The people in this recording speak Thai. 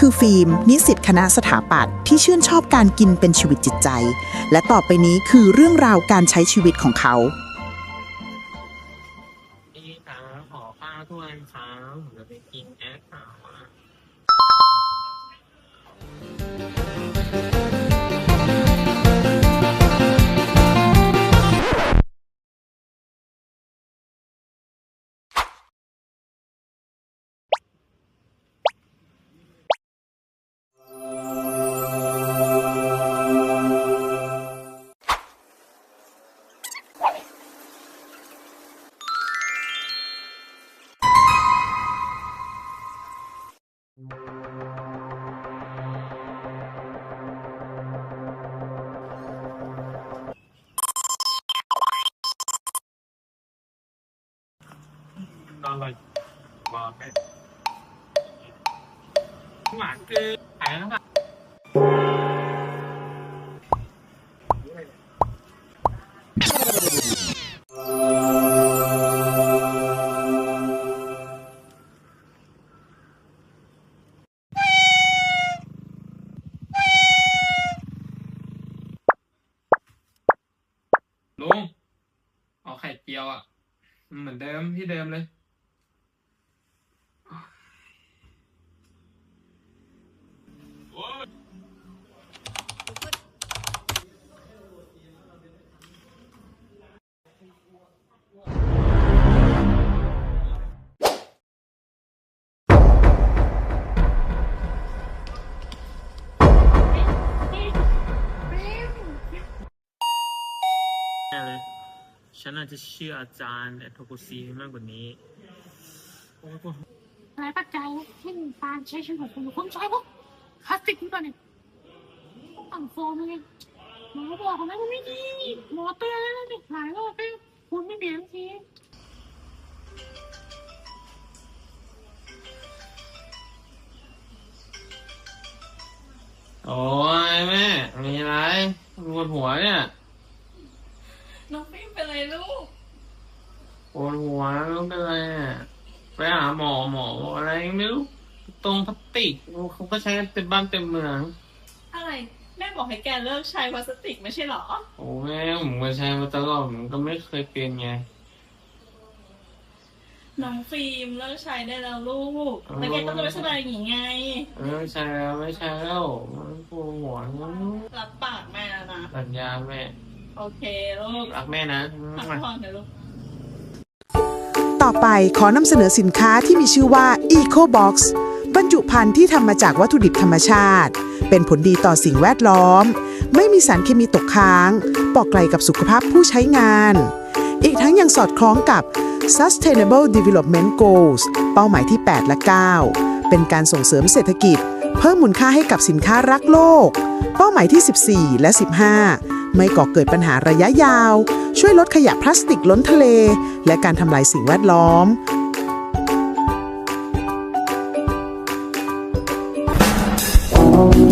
คือฟิล์ม นิสิตคณะสถาปัตย์ที่ชื่นชอบการกินเป็นชีวิตจิตใจ และต่อไปนี้คือเรื่องราวการใช้ชีวิตของเขา อร่อยบอกไปหวานคือขายแล้วค่ะลุงเอาไข่เจียวอะ เหมือนเดิมที่เดิมเลย ฉันอาจจะเชื่ออาจารย์แอโทโกซีมากกว่านี้โอ้ยปวดหัวอะไรปัจจัยที่มีการใช้ชีวิตของคุณคุณใช้พวกพลาสติกนี่ก่อนเนี่ยต่างโฟมไงหมอบอกผมแล้วมันไม่ดีหมอเตือนแล้วนะหลายรอบไปคุณไม่เปลี่ยนทีโอ้ยแม่ มีอะไรปวดหัวเนี่ยน้องฟิ ล์มเป็นไรลูกปวดหัวแล้วเป็นไรเนี่ยไปหาหมอหมอบอกอะไรไม่รู้ตรงพลาสติกเขาก็ใช้กันเต็มบ้านเต็มเมือง อะไร แม่บอกให้แกเลิกใช้พลาสติกไม่ใช่เหรอ โอ้แม่ผมก็ใช้มาตลอดผมก็ไม่เคยเป็นไงน้องฟิล์มเลิกใช้ได้แล้วลูกแล้วแกก็จะไปแสดงอย่างไงไม่ใช่แล้วไม่ใช่แล้วมันปวดหัวรับปากแม่แล้วนะสัญญาแม่ โอเคลูกรักแม่นะ พักผ่อนเถอะลูก ต่อไปขอนำเสนอสินค้าที่มีชื่อว่า EcoBox บรรจุภัณฑ์ที่ทำมาจากวัตถุดิบธรรมชาติ เป็นผลดีต่อสิ่งแวดล้อม ไม่มีสารเคมีตกค้าง ปลอกไกลกับสุขภาพผู้ใช้งาน อีกทั้งยังสอดคล้องกับ Sustainable Development Goals เป้าหมายที่ 8 และ 9 เป็นการส่งเสริมเศรษฐกิจ เพิ่มมูลค่าให้กับสินค้ารักโลก เป้าหมายที่ 14 และ 15 ไม่ก่อเกิดปัญหาระยะยาว ช่วยลดขยะพลาสติกล้นทะเล และการทำลายสิ่งแวดล้อมเ